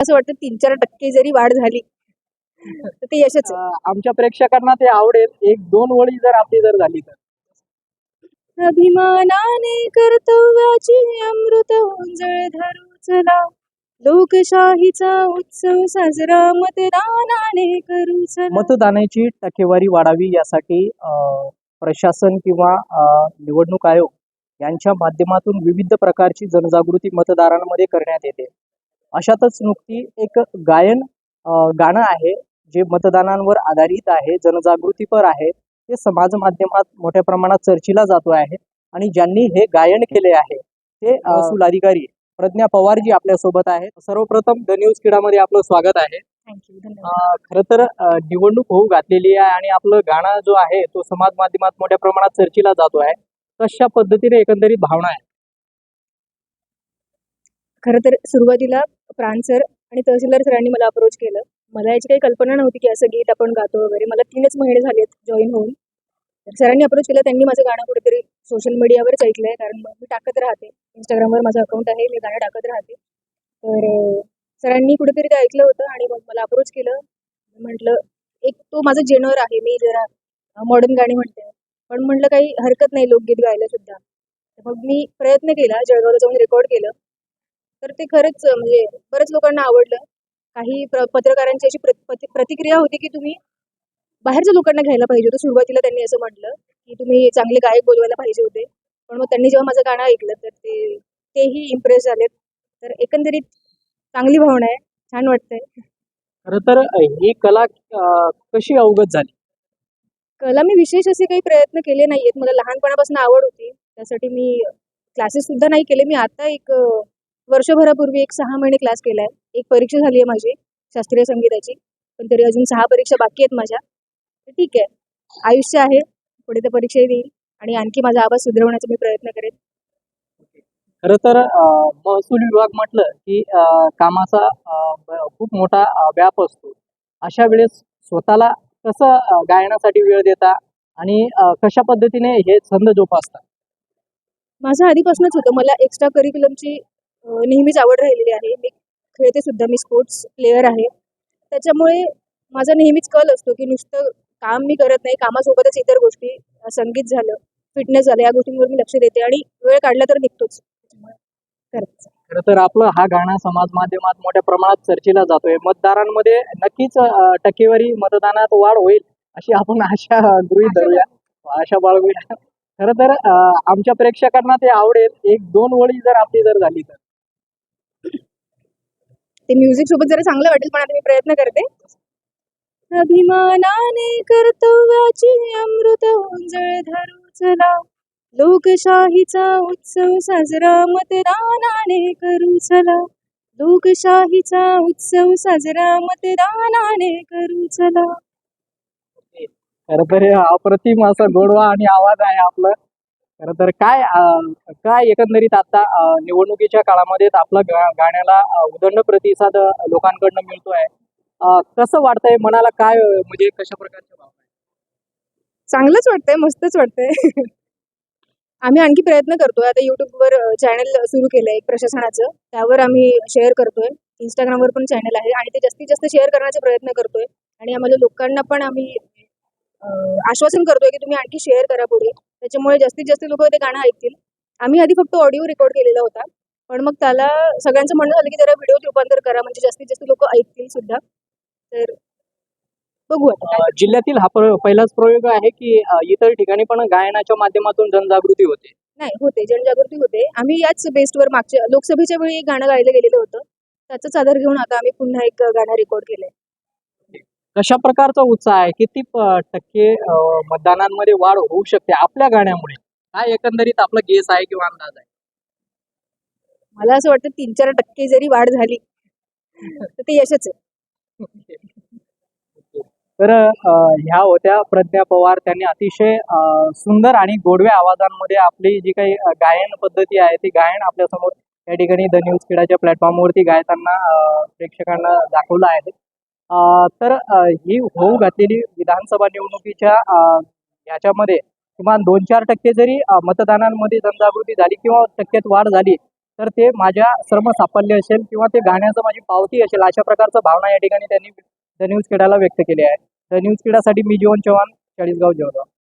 असं वाटतं तीन चार टक्के जरी वाढ झाली तर ते यशच आहे. आमच्या प्रेक्षकांना ते आवडेल. एक दोन वळी जर आपली जर झाली तर. अभिमानाने कर्तव्याची अमृत धरू चला. लोकशाहीचा उत्सव साजरा मतदानाने करू चला. मतदानाची टक्केवारी वाढावी यासाठी अं, प्रशासन किंवा अं, निवडणूक आयोग यांच्या माध्यमातून विविध प्रकारची जनजागृती मतदारांमध्ये करण्यात येते. अशातच नुकती एक गायन गाणं आहे जे मतदानांवर आधारित आहे जनजागृतीपर आहे. ते समाज माध्यमात मोठ्या प्रमाणात चर्चीला जातो आहे आणि ज्यांनी हे गायन केले आहे ते महसूल अधिकारी प्रज्ञा पवार जी आपल्यासोबत आहेत. सर्वप्रथम द न्यूज किडामध्ये आपलं स्वागत आहे. खरं तर निवडणूक होऊ घातलेली आहे आणि आपलं गाणं जो आहे तो समाज माध्यमात मोठ्या प्रमाणात चर्चेला जातो आहे कशा पद्धतीने एकंदरीत भावना आहे खरं तर सुरुवातीला प्राण सर आणि तहसीलदार सरांनी मला अप्रोच केलं. मला याची काही कल्पना नव्हती की असं गीत आपण गातो वगैरे. मला तीनच महिने झालेत जॉईन होऊन. तर सरांनी अप्रोच केलं. त्यांनी माझं गाणं कुठेतरी सोशल मीडियावरच ऐकलंय. कारण मग मी टाकत राहते. इंस्टाग्रामवर माझं अकाउंट आहे. मी गाणं टाकत राहते. तर सरांनी कुठेतरी ते ऐकलं होतं आणि मग मला अप्रोच केलं. म्हटलं एक तो माझा जेनर आहे. मी जरा मॉडर्न गाणी म्हणते. पण म्हटलं काही हरकत नाही लोकगीत गायला सुद्धा. तर मग मी प्रयत्न केला. जळगावला जाऊन रेकॉर्ड केलं. तर ते खरंच म्हणजे बऱ्याच लोकांना आवडलं. काही पत्रकारांची अशी प्रति प्रति- प्रतिक्रिया होती की तुम्ही बाहेरच्या लोकांना घ्यायला पाहिजे होतं. सुरुवातीला त्यांनी असं म्हटलं की तुम्ही चांगले गायक बोलवायला पाहिजे होते. पण मग त्यांनी जेव्हा माझं गाणं ऐकलं तर ते तेही इम्प्रेस झालेत. तर एकंदरीत चांगली भावना आहे. छान वाटतंय. खरं तर ही कला कशी अवगत झाली? कला मी विशेष असे काही प्रयत्न केले नाही आहेत मला लहानपणापासून आवड होती. त्यासाठी मी क्लासेस सुद्धा नाही केले. मी आता एक वर्षभरापूर्वी एक सहा महिने क्लास केला आहे एक परीक्षा झाली आहे माझी शास्त्रीय संगीताची. पण तरी अजून सहा परीक्षा बाकी आहेत माझ्या. ठीक आहे. आयुष्य आहे. पुढे तर परीक्षाही देईल. आणि आणखी माझा आवाज सुधारवण्याचा मी प्रयत्न करेन. खरं तर महसूल विभाग म्हटलं की कामाचा खूप मोठा व्याप असतो. अशा वेळेस स्वतःला कसं गायनासाठी वेळ देता आणि कशा पद्धतीने हे छंद जोपासता? माझं आधीपासूनच होतं. मला एक्स्ट्रा करिक्युलमची नेहमीच आवड राहिलेली आहे. मी खेळते सुद्धा. मी स्पोर्ट्स प्लेअर आहे. त्याच्यामुळे माझा नेहमीच कल असतो की नुसतं काम मी करत नाही. कामासोबतच इतर गोष्टी संगीत झालं फिटनेस झालं या गोष्टींवर मी लक्ष देते आणि वेळ काढला तर निघतोच. खरं तर आपलं हा गाणं समाज माध्यमात मोठ्या प्रमाणात चर्चेला जातोय. मतदारांमध्ये नक्कीच टक्केवारी मतदानात वाढ होईल अशी आपण आशा गृहीत धरूया. आशा बाळगूया. खरं तर आमच्या प्रेक्षकांना ते आवडेल. एक दोन वळी जर आपली जर झाली तर. ते म्युझिक सोबत जरा चांगलं वाटेल पण आता मी प्रयत्न करते. अभिमानाने कर्तव्याची अमृत उंजळ धरू चला. लोकशाहीचा उत्सव साजरा मतदानाने करू चला. लोकशाहीचा उत्सव साजरा मतदानाने करू चला. खर तर अप्रतिम असा गोडवा आणि आवाज आहे आपला. खरं तर काय काय एकंदरीत आता निवडणुकीच्या काळामध्ये आपला गाण्याला उदंड प्रतिसाद लोकांकडनं मिळतोय. कसं वाटतंय मनाला काय म्हणजे कशा प्रकारच्या भावना चांगलंच वाटतंय मस्तच वाटतंय. आम्ही आणखी प्रयत्न करतोय. आता युट्यूबवर चॅनल सुरू केलंय एक प्रशासनाचं. त्यावर आम्ही शेअर करतोय. इंस्टाग्रामवर पण चॅनल आहे आणि ते जास्तीत जास्त शेअर करण्याचा प्रयत्न करतोय. आणि आम्हाला लोकांना पण आम्ही आश्वासन करतोय की तुम्ही आणखी शेअर करा पुढे. त्याच्यामुळे जास्तीत जास्त लोक ते गाणं ऐकतील. आम्ही आधी फक्त ऑडिओ रेकॉर्ड केलेला होता. पण मग त्याला सगळ्यांचं म्हणणं झालं की जरा व्हिडिओ रूपांतर करा. म्हणजे जास्तीत जास्त लोक ऐकतील सुद्धा. तर बघू आता जिल्ह्यातील हा पहिलाच प्रयोग आहे की इतर ठिकाणी पण गायनाच्या माध्यमातून जनजागृती होते. नाही होते. जनजागृती होते. आम्ही याच बेसवर मागच्या लोकसभेच्या वेळी एक गाणं गायलं गेलेलं होतं. त्याचाच आधार घेऊन आता आम्ही पुन्हा एक गाणं रेकॉर्ड केलंय. कशा प्रकारचा उत्साह आहे? किती टक्के मतदानांमध्ये वाढ होऊ शकते आपल्या गाण्यामुळे? काय एकंदरीत आपला गेस आहे किंवा अंदाज आहे? मला असं वाटतं तीन चार टक्के जरी वाढ झाली तर ते यशच आहे. तर ह्या होत्या प्रज्ञा पवार. त्यांनी अतिशय सुंदर आणि गोडव्या आवाजांमध्ये आपली जी काही गायन पद्धती आहे ती गायन आपल्यासमोर या ठिकाणी द न्यूज क्रीडाच्या प्लॅटफॉर्मवरती गायताना प्रेक्षकांना दाखवलं आहे. तर ही होऊ घातलेली विधानसभा निवडणुकीच्या याच्यामध्ये ह्याच्यामध्ये किमान दोन चार टक्के जरी मतदानांमध्ये जनजागृती झाली किंवा टक्क्यात वाढ झाली तर ते माझ्या श्रम साफल्य असेल किंवा ते गाण्याचं माझी पावती असेल अशा प्रकारचं भावना या ठिकाणी त्यांनी द न्यूज खेळायला व्यक्त केली आहे. द न्यूज खेडासाठी मी जीवन चव्हाण चाळीसगाव जळगाव